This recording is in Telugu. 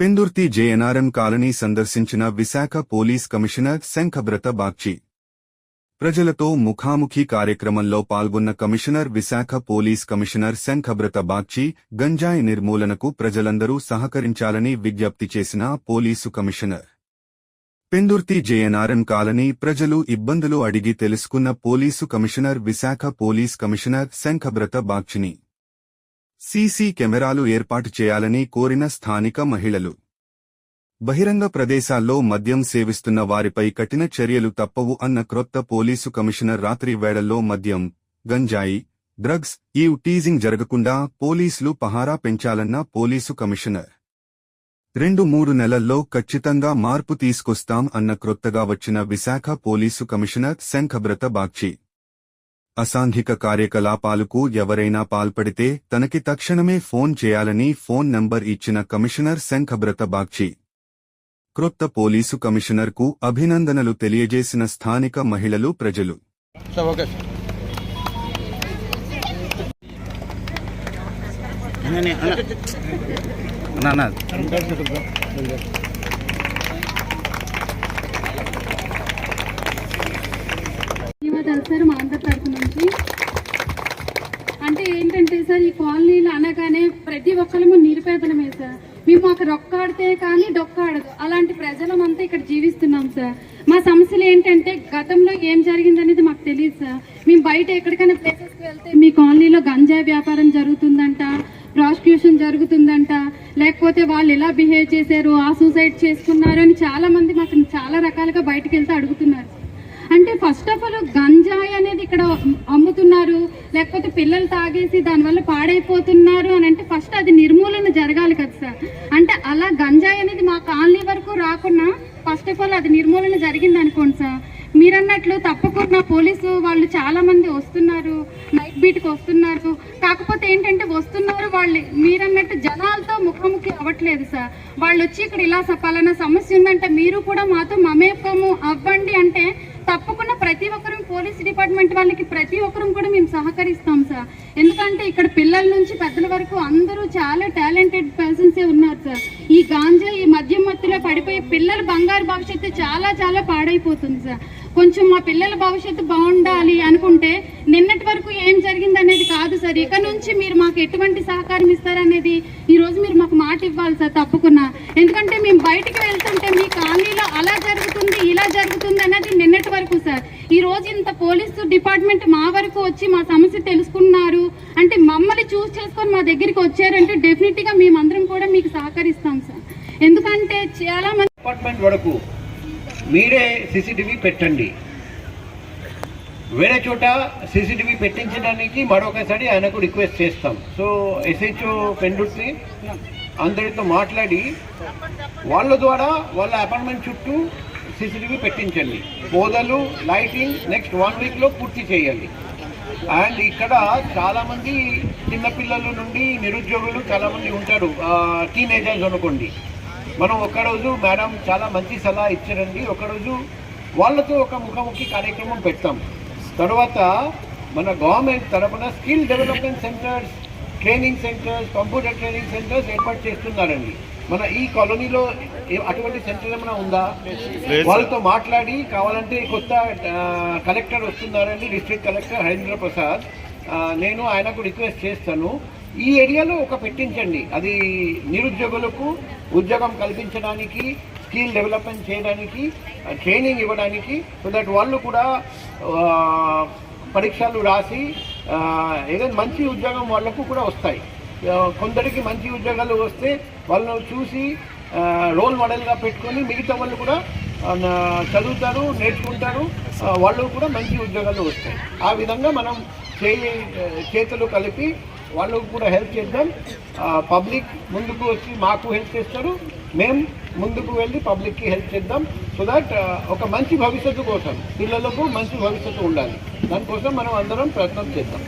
పెందుర్తి జేఎన్ఆర్ఎం కాలనీ సందర్శించిన విశాఖ పోలీస్ కమిషనర్ శంఖబ్రత బాగ్చి. ప్రజలతో ముఖాముఖి కార్యక్రమంలో పాల్గొన్న commissioner Visakha police commissioner Shankhabrata Bagchi గంజాయి నిర్మూలనకు ప్రజలందరూ సహకరించాలని విజ్ఞప్తి చేసిన police commissioner. Pendurthi JNRM colony ప్రజలు ఇబ్బందులు అడిగి తెలుసుకున్న police commissioner Visakha police commissioner Shankhabrata బాగ్చిని CC కెమెరాలు ఏర్పాటు చేయాలని కోరిన స్థానిక మహిళలు. బహిరంగ ప్రదేశాల్లో మద్యం సేవిస్తున్న వారిపై కఠిన చర్యలు తప్పవు అన్న క్రొత్త పోలీసు కమిషనర్ రాత్రి వేళల్లో మద్యం గంజాయి డ్రగ్స్ ఈ టీజింగ్ జరగకుండా పోలీసులు పహారా పెంచాలన్న పోలీసు కమిషనర్. రెండు మూడు నెలల్లో ఖచ్చితంగా మార్పు తీసుకొస్తాం అన్న క్రొత్తగా వచ్చిన విశాఖ పోలీసు కమిషనర్ శంఖబ్రత బాగ్చి. అసాంఘిక కార్యకలాపాలకు ఎవరైనా పాల్పడితే తనకి తక్షణమే ఫోన్ చేయాలని ఫోన్ నంబర్ ఇచ్చిన కమిషనర్ శంఖబ్రత బాగ్చి. క్రొత్త పోలీసు కమిషనర్కు అభినందనలు తెలియజేసిన స్థానిక మహిళలు ప్రజలు. సార్. మా అందరి తరఫు అంటే ఏంటంటే సార్ ఈ కాలనీలు అనగానే ప్రతి ఒక్కరము నిరుపేదలమే సార్. మేము మాకు రొక్కాడితే కానీ డొక్కాడదు అలాంటి ప్రజలమంతా ఇక్కడ జీవిస్తున్నాం సార్. మా సమస్యలు ఏంటంటే గతంలో ఏం జరిగిందనేది మాకు తెలియదు సార్. మేము బయట ఎక్కడికైనా ప్లేసెస్కి వెళ్తే మీ కాలనీలో గంజా వ్యాపారం జరుగుతుందంట ప్రాసిక్యూషన్ జరుగుతుందంట లేకపోతే వాళ్ళు ఎలా బిహేవ్ చేశారు ఆ సూసైడ్ చేసుకున్నారు అని చాలామంది మాకు చాలా రకాలుగా బయటకు వెళ్తే అడుగుతున్నారు ఫస్ట్ ఆఫ్ ఆల్ గంజాయి అనేది ఇక్కడ అమ్ముతున్నారు లేకపోతే పిల్లలు తాగేసి దానివల్ల పాడైపోతున్నారు అని అంటే ఫస్ట్ అది నిర్మూలన జరగాలి కదా సార్. అంటే అలా గంజాయి అనేది మా కాలనీ వరకు రాకుండా ఫస్ట్ ఆఫ్ ఆల్ అది నిర్మూలన జరిగింది అనుకోండి సార్. మీరన్నట్లు తప్పకుండా పోలీసు వాళ్ళు చాలా మంది వస్తున్నారు నైట్ బీట్కి వస్తున్నారు. కాకపోతే ఏంటంటే వస్తున్నారు వాళ్ళు. మీరన్నట్టు జనాలతో ముఖాముఖి అవ్వట్లేదు సార్. వాళ్ళు వచ్చి ఇక్కడ ఇలా స- పలానా సమస్య ఉందంటే మీరు కూడా మాతో మమేకము అవ్వండి అంటే తప్పకుండా ప్రతి ఒక్కరం పోలీస్ డిపార్ట్మెంట్ వాళ్ళకి ప్రతి ఒక్కరం కూడా మేము సహకరిస్తాం సార్. ఎందుకంటే ఇక్కడ పిల్లల నుంచి పెద్దల వరకు అందరూ చాలా టాలెంటెడ్ పర్సన్సే ఉన్నారు సార్. ఈ గాంజా ఈ మద్యం మత్తులో పడిపోయి పిల్లల బంగారు భవిష్యత్తు చాలా చాలా పాడైపోతుంది సార్. కొంచెం మా పిల్లల భవిష్యత్తు బాగుండాలి అనుకుంటే నిన్నటి వరకు ఏం జరిగింది అనేది కాదు సార్. ఇక నుంచి మీరు మాకు ఎటువంటి సహకారం ఇస్తారనేది ఈరోజు మీరు మాకు మాట ఇవ్వాలి సార్ తప్పకుండా. ఎందుకంటే మేము బయటికి వెళ్తే మీ కాలనీలో అలా జరుగుతుంది ఇలా జరుగుతుంది అనేది నిన్నటి వరకు సార్ ఈ రోజు ఇంత పోలీసు డిపార్ట్మెంట్ మా వరకు వచ్చి మా సమస్య తెలుసుకున్నారు. అంటే మమ్మల్ని చూస్ చేసుకొని మా దగ్గరికి వచ్చారంటే డెఫినెట్గా మేమందరం కూడా మీకు సహకరిస్తాం సార్. ఎందుకంటే చాలా మంది డిపార్ట్మెంట్ వరకు మీరే సీసీటీవీ పెట్టండి. వేరే చోట సీసీటీవీ పెట్టించడానికి మరొకసారి ఆయనకు రిక్వెస్ట్ చేస్తాం. సో ఎస్హెచ్ఓ పెండుర్తి అందరితో మాట్లాడి వాళ్ళ ద్వారా వాళ్ళ అపార్ట్మెంట్ చుట్టూ సీసీటీవీ పెట్టించండి. పోదలు లైటింగ్ నెక్స్ట్ వన్ వీక్లో పూర్తి చేయాలి అండ్ ఇక్కడ చాలామంది చిన్నపిల్లల నుండి నిరుద్యోగులు చాలామంది ఉంటారు. టీనేజర్స్ అనుకోండి. మనం ఒక్కరోజు మేడం చాలా మంచి సలహా ఇచ్చారండి. ఒకరోజు వాళ్ళతో ఒక ముఖాముఖి కార్యక్రమం పెడతాం. తర్వాత మన గవర్నమెంట్ తరపున skill development centres training centres computer training centres ఏర్పాటు చేస్తున్నారండి. మన ఈ కాలనీలో అటువంటి సెంటర్ ఏమైనా ఉందా? వాళ్ళతో మాట్లాడి కావాలంటే కొత్త కలెక్టర్ వస్తున్నారండి డిస్ట్రిక్ట్ కలెక్టర్ హరీంద్ర ప్రసాద్. నేను ఆయనకు రిక్వెస్ట్ చేస్తాను. ఈ ఏరియాలో ఒక పెట్టించండి. అది నిరుద్యోగులకు ఉద్యోగం కల్పించడానికి స్కిల్ డెవలప్మెంట్ చేయడానికి ట్రైనింగ్ ఇవ్వడానికి సో దట్ వాళ్ళు కూడా పరీక్షలు రాసి ఏదైనా మంచి ఉద్యోగం వాళ్ళకు కూడా వస్తాయి. కొందరికి మంచి ఉద్యోగాలు వస్తే వాళ్ళను చూసి రోల్ మోడల్గా పెట్టుకొని మిగతా వాళ్ళు కూడా చదువుతారు నేర్చుకుంటారు వాళ్ళు కూడా మంచి ఉద్యోగాలు వస్తాయి. ఆ విధంగా మనం చేయి చేతులు కలిపి వాళ్ళకు కూడా హెల్ప్ చేద్దాం. పబ్లిక్ ముందుకు వచ్చి మాకు హెల్ప్ చేస్తారు. మేము ముందుకు వెళ్ళి పబ్లిక్కి హెల్ప్ చేద్దాం. సో దట్ uh, ఒక మంచి భవిష్యత్తు కోసం పిల్లలకు మంచి భవిష్యత్తు ఉండాలి. దానికోసం మనం అందరం ప్రయత్నం చేద్దాం.